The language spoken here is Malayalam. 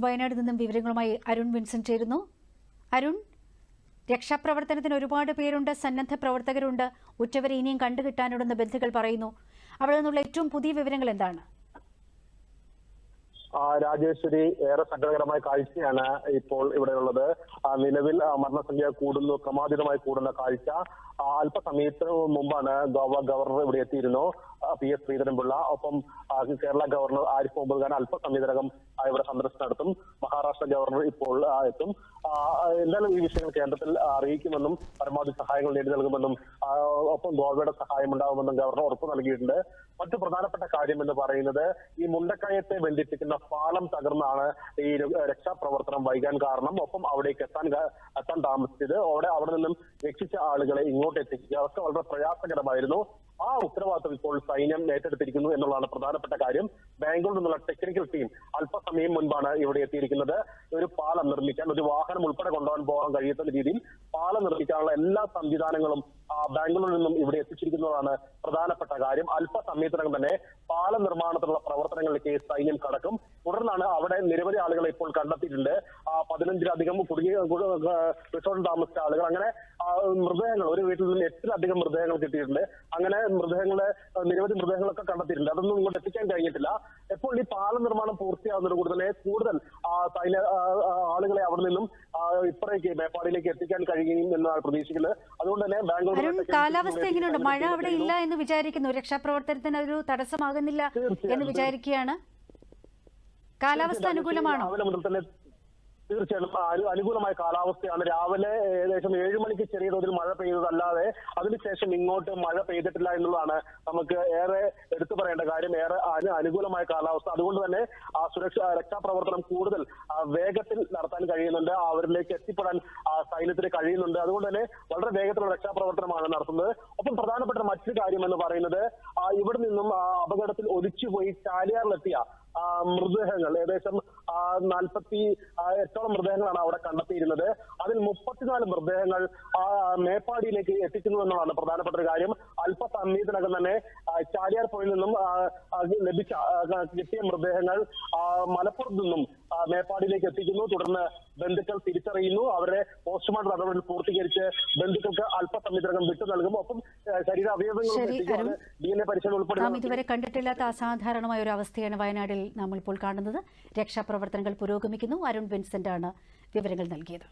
വയനാട് നിന്നും വിവരങ്ങളുമായി അരുൺ വിൻസെന്റ് ചേരുന്നു. അരുൺ രക്ഷാപ്രവർത്തനത്തിന് ഒരുപാട് പേരുണ്ട് സന്നദ്ധ പ്രവർത്തകരുണ്ട്. ഉറ്റവരെ ഇനിയും കണ്ടുകിട്ടാനുണ്ടെന്ന് ബന്ധുക്കൾ പറയുന്നു. അവിടെ നിന്നുള്ള ഏറ്റവും പുതിയ വിവരങ്ങൾ എന്താണ്? രാജേശ്വരി ഏറെ സങ്കടകരമായ കാഴ്ചയാണ് ഇപ്പോൾ ഇവിടെയുള്ളത്. നിലവിൽ മരണസംഖ്യ കൂടുന്നു ക്രമാതീതമായി കൂടുന്ന കാഴ്ച. അല്പസമയത്തിന് മുമ്പാണ് ഗോവ ഗവർണർ ഇവിടെ എത്തിയിരുന്നു പി എസ് ശ്രീധരൻപിള്ള. ഒപ്പം കേരള ഗവർണർ ആരിഫ് മുഹമ്മദ് ഖാൻ അല്പസമയത്തിനകം ഇവിടെ സന്ദർശനം നടത്തും. മഹാരാഷ്ട്ര ഗവർണർ ഇപ്പോൾ എത്തും. എന്തായാലും ഈ വിഷയങ്ങൾ കേന്ദ്രത്തിൽ അറിയിക്കുമെന്നും പരമാവധി സഹായങ്ങൾ നേടി നൽകുമെന്നും ഒപ്പം ഗോവയുടെ സഹായം ഉണ്ടാകുമെന്നും ഗവർണർ ഉറപ്പ് നൽകിയിട്ടുണ്ട്. മറ്റു പ്രധാനപ്പെട്ട കാര്യം എന്ന് പറയുന്നത് ഈ മുണ്ടക്കയത്തെ ബന്ധിപ്പിക്കുന്ന പാലം തകർന്നാണ് ഈ രക്ഷാപ്രവർത്തനം വൈകാൻ കാരണം. ഒപ്പം അവിടേക്ക് എത്താൻ എത്താൻ താമസിച്ചത്. അവിടെ അവിടെ നിന്നും രക്ഷിച്ച ആളുകളെ ഇങ്ങോട്ട് എത്തിക്കുക. അതൊക്കെ വളരെ പ്രയാസകരമായിരുന്നു. ആ ഉത്തരവാദിത്വം ഇപ്പോൾ സൈന്യം ഏറ്റെടുത്തിരിക്കുന്നു എന്നുള്ളതാണ് പ്രധാനപ്പെട്ട കാര്യം. ബാംഗ്ലൂരിൽ നിന്നുള്ള ടെക്നിക്കൽ ടീം അല്പസമയം മുൻപാണ് ഇവിടെ എത്തിയിരിക്കുന്നത്. ഒരു പാലം നിർമ്മിക്കാൻ ഒരു വാഹനം ഉൾപ്പെടെ കൊണ്ടുപോകാൻ പോകാൻ കഴിയാത്ത രീതിയിൽ പാലം നിർമ്മിക്കാനുള്ള എല്ലാ സംവിധാനങ്ങളും ബാംഗ്ലൂരിൽ നിന്നും ഇവിടെ എത്തിച്ചിരിക്കുന്നതാണ് പ്രധാനപ്പെട്ട കാര്യം. അല്പസമയത്തിനകം തന്നെ പാലം നിർമ്മാണത്തിനുള്ള പ്രവർത്തനങ്ങളിലേക്ക് സൈന്യം കടക്കും. തുടർന്നാണ് അവിടെ നിരവധി ആളുകളെ ഇപ്പോൾ കണ്ടെത്തിയിട്ടുണ്ട്. പതിനഞ്ചിലധികം കുടുങ്ങി റിസോർട്ടിൽ താമസിച്ച ആളുകൾ. അങ്ങനെ മൃതദേഹങ്ങൾ ഒരു വീട്ടിൽ നിന്ന് എട്ടിലധികം മൃതദേഹങ്ങൾ കിട്ടിയിട്ടുണ്ട്. അങ്ങനെ മൃതദേഹങ്ങളെ നിരവധി മൃതദേഹങ്ങളൊക്കെ കണ്ടെത്തിയിട്ടുണ്ട്. അതൊന്നും ഇങ്ങോട്ട് എത്തിക്കാൻ കഴിഞ്ഞിട്ടില്ല. എപ്പോൾ ഈ പാലം നിർമ്മാണം പൂർത്തിയാകുന്നതിന് തന്നെ കൂടുതൽ ആ, ആ, ആളുകളെ അവിടെ നിന്നും ഇപ്പറേക്ക് മേപ്പാടിയിലേക്ക് എത്തിക്കാൻ കഴിയും എന്നാണ് പ്രതീക്ഷിക്കുന്നത്. അതുകൊണ്ട് തന്നെ ബാംഗ്ലൂർ കാലാവസ്ഥ എങ്ങനെയുണ്ട്? മഴ അവിടെ ഇല്ല എന്ന് വിചാരിക്കുന്നു. രക്ഷാപ്രവർത്തനത്തിന് ഒരു തടസ്സമാകുന്നില്ല എന്ന് വിചാരിക്കുകയാണ്. കാലാവസ്ഥ അനുകൂലമാണോ? രാവിലെ മുതൽ തന്നെ തീർച്ചയായിട്ടും അനുകൂലമായ കാലാവസ്ഥയാണ്. രാവിലെ ഏകദേശം ഏഴ് മണിക്ക് ചെറിയ തോതിൽ മഴ പെയ്തതല്ലാതെ അതിനുശേഷം ഇങ്ങോട്ട് മഴ പെയ്തിട്ടില്ല എന്നുള്ളതാണ് നമുക്ക് ഏറെ എടുത്തു പറയേണ്ട കാര്യം. ഏറെ അനു- അനുകൂലമായ കാലാവസ്ഥ. അതുകൊണ്ട് തന്നെ ആ സുരക്ഷ രക്ഷാപ്രവർത്തനം കൂടുതൽ വേഗത്തിൽ നടത്താൻ കഴിയുന്നുണ്ട്. അവരിലേക്ക് എത്തിപ്പെടാൻ സൈന്യത്തിന് കഴിയുന്നുണ്ട്. അതുകൊണ്ട് തന്നെ വളരെ വേഗത്തിലുള്ള രക്ഷാപ്രവർത്തനമാണ് നടത്തുന്നത്. ഒപ്പം പ്രധാനപ്പെട്ട മറ്റൊരു കാര്യം എന്ന് പറയുന്നത് ഇവിടെ നിന്നും അപകടത്തിൽ ഒലിച്ചുപോയി ചാലിയാറിലെത്തിയ മൃതദേഹങ്ങൾ. ഏകദേശം നാൽപ്പത്തി എട്ടോളം മൃതദേഹങ്ങളാണ് അവിടെ കണ്ടെത്തിയിരുന്നത്. അതിൽ മുപ്പത്തിനാല് മൃതദേഹങ്ങൾ മേപ്പാടിയിലേക്ക് എത്തിക്കുന്നു എന്നുള്ളതാണ് പ്രധാനപ്പെട്ട ഒരു കാര്യം. അല്പസമയത്തിനകം തന്നെ ചാലിയാർ പുഴയിൽ നിന്നും ലഭിച്ച കിട്ടിയ മൃതദേഹങ്ങൾ മലപ്പുറത്ത് നിന്നും മേപ്പാടിയിലേക്ക് എത്തിക്കുന്നു. തുടർന്ന് ബന്ധുക്കൾ തിരിച്ചറിയുന്നു. അവരെ പോസ്റ്റ്മോർട്ടം നടപടികൾ പൂർത്തീകരിച്ച് ബന്ധുക്കൾക്ക് അല്പസമയത്തിനകം വിട്ടു നൽകും. ഒപ്പം ശരീര. ഡി എൻ എ പരിശോധന ഉൾപ്പെടെ ഇതുവരെ കണ്ടിട്ടില്ലാത്ത അസാധാരണമായ ഒരു അവസ്ഥയാണ് വയനാടിൽ നാം ഇപ്പോൾ കാണുന്നത്. രക്ഷാപ്രവർത്തനങ്ങൾ പുരോഗമിക്കുന്നു. അരുൺ വിൻസെന്റ് ആണ് വിവരങ്ങൾ നൽകിയത്.